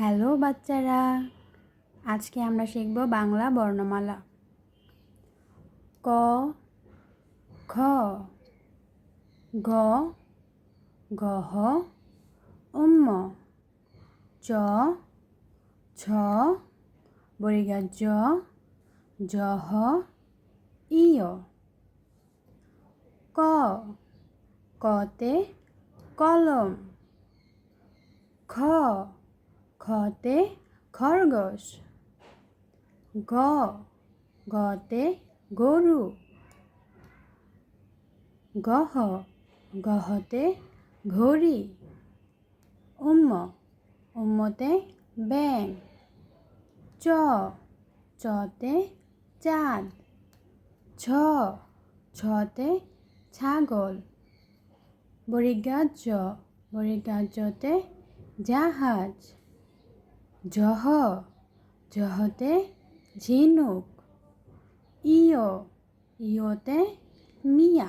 Hello বাচ্চারা, আজকে আমরা শিখব বাংলা বর্ণমালা। ক খ গ গহ উম্ম, চ ছ বরিগা জ জহ ইয়। ক, কতে কলম। খ খতে খরগোশ। গ গতে গরু। গহ গহতে ঘড়ি। উম্ম, উম্মতে ব্যাং চ, চতে চাঁদ। ছ ছতে ছাগল। বরিগাজ জ বরিগাজতে জাহাজ। জহ জহতে ঝিনুক ইয় ইয়তে মিয়া।